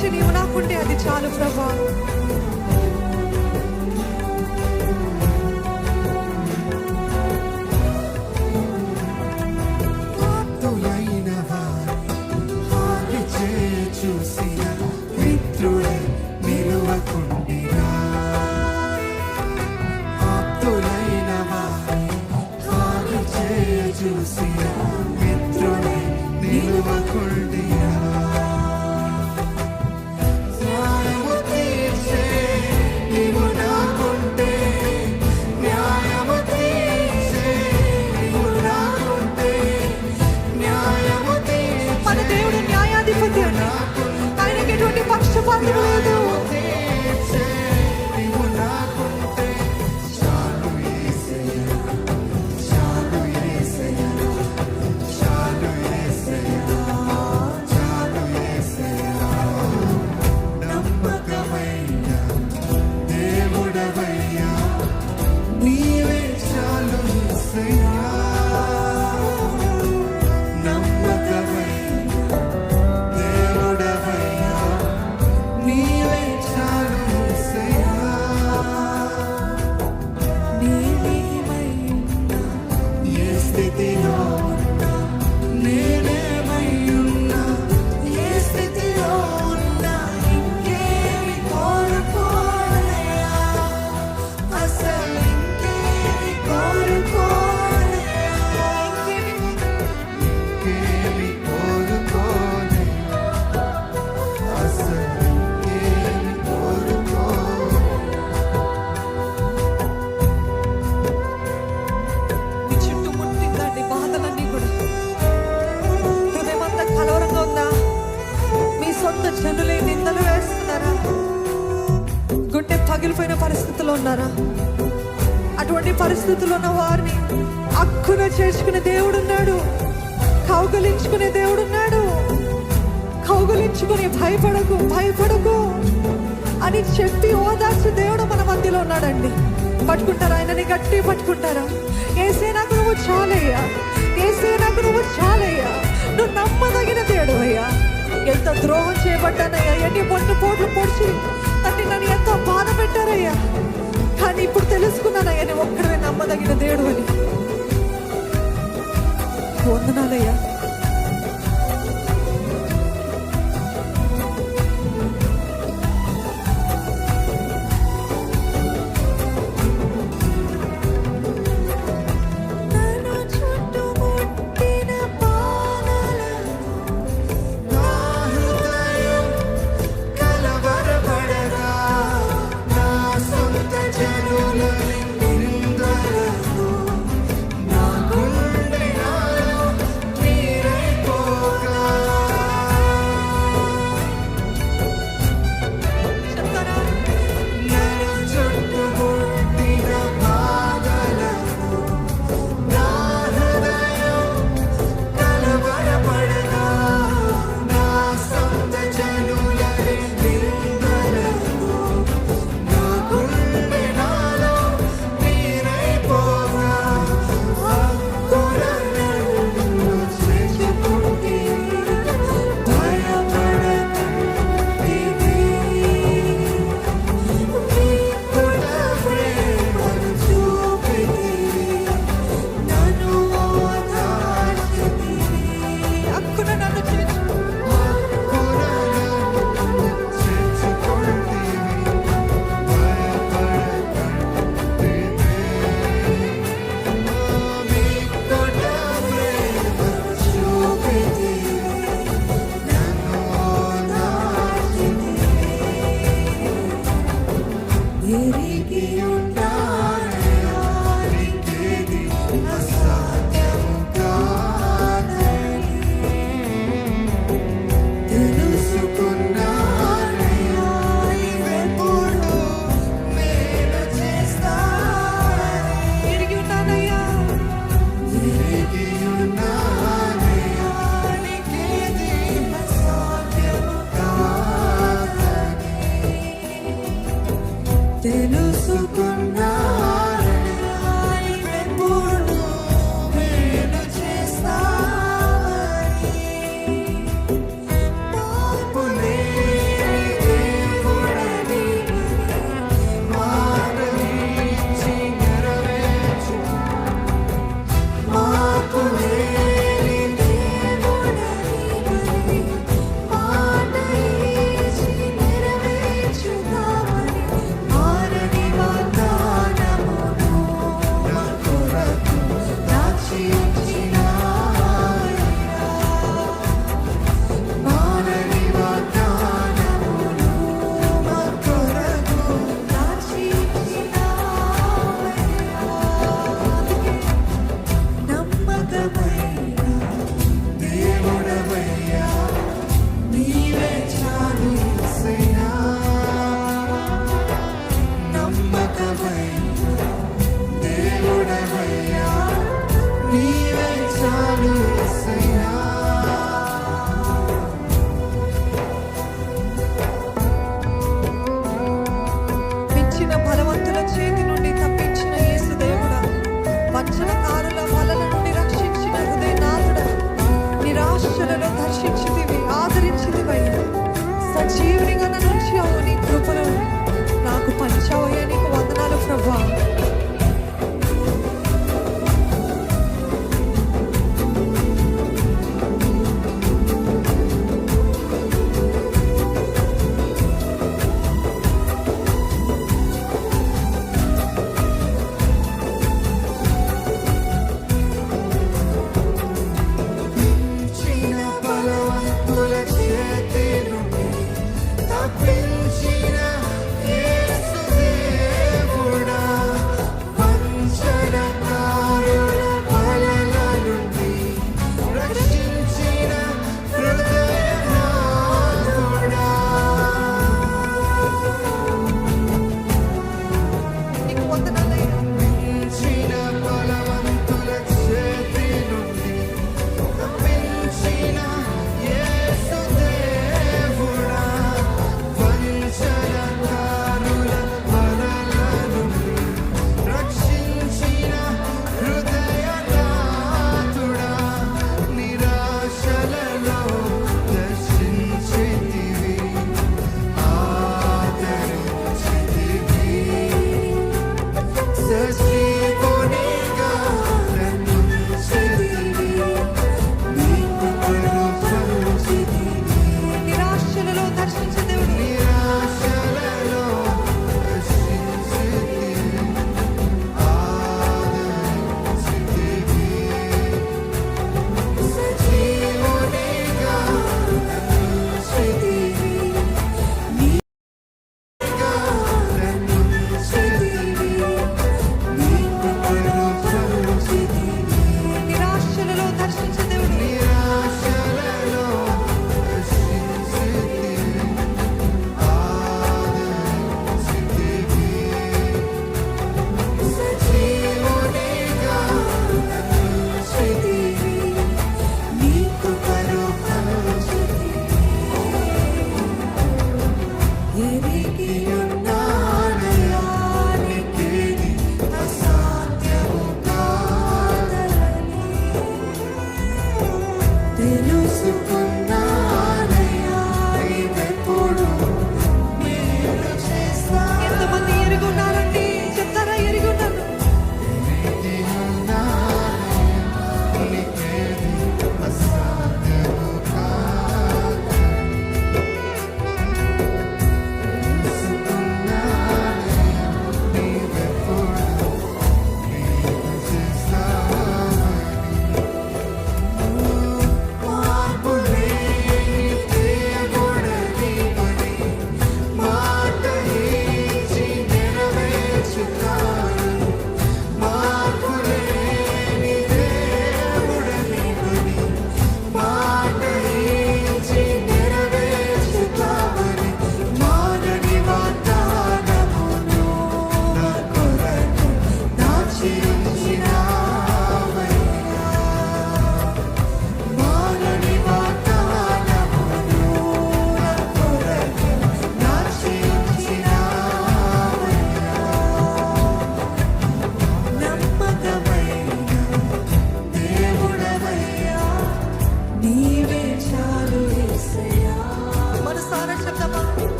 తీర్చి నీవు నాకుంటే అది చాలు ప్రభా. ఆప్తులైన చూసిన మిత్రుడే నిలువకుండినా ఆప్తులైన వారి చూసిన మిత్రుడే నిలువకుండినా చాలు మిగిలిపోయిన పరిస్థితుల్లో ఉన్నారా? అటువంటి పరిస్థితుల్లో ఉన్న వారిని అక్కున చేర్చుకునే దేవుడు ఉన్నాడు కౌగలించుకునే దేవుడు ఉన్నాడు కౌగలించుకుని భయపడకు భయపడకు అని చెప్పి ఓదార్చే దేవుడు మన మధ్యలో ఉన్నాడండి. పట్టుకుంటారా? ఆయనని గట్టి పట్టుకుంటారా? ఏసే నాకు నువ్వు చాలయ్యా. ఏసే నాకు నువ్వు చాలయ్యా. నువ్వు నమ్మదగిన దేవుడు అయ్యా ఎంత ద్రోహం చేయబడ్డానయ్యా. ఎన్ని పొట్టు పోట్లు పొడిచి తన్ని నన్ను ఎంతో బాధ పెట్టారయ్యా. కానీ ఇప్పుడు తెలుసుకున్నానయ్యా నేను ఒక్కడే నమ్మదగిన దేవుడు అని. వందనాలయ్యా. you know.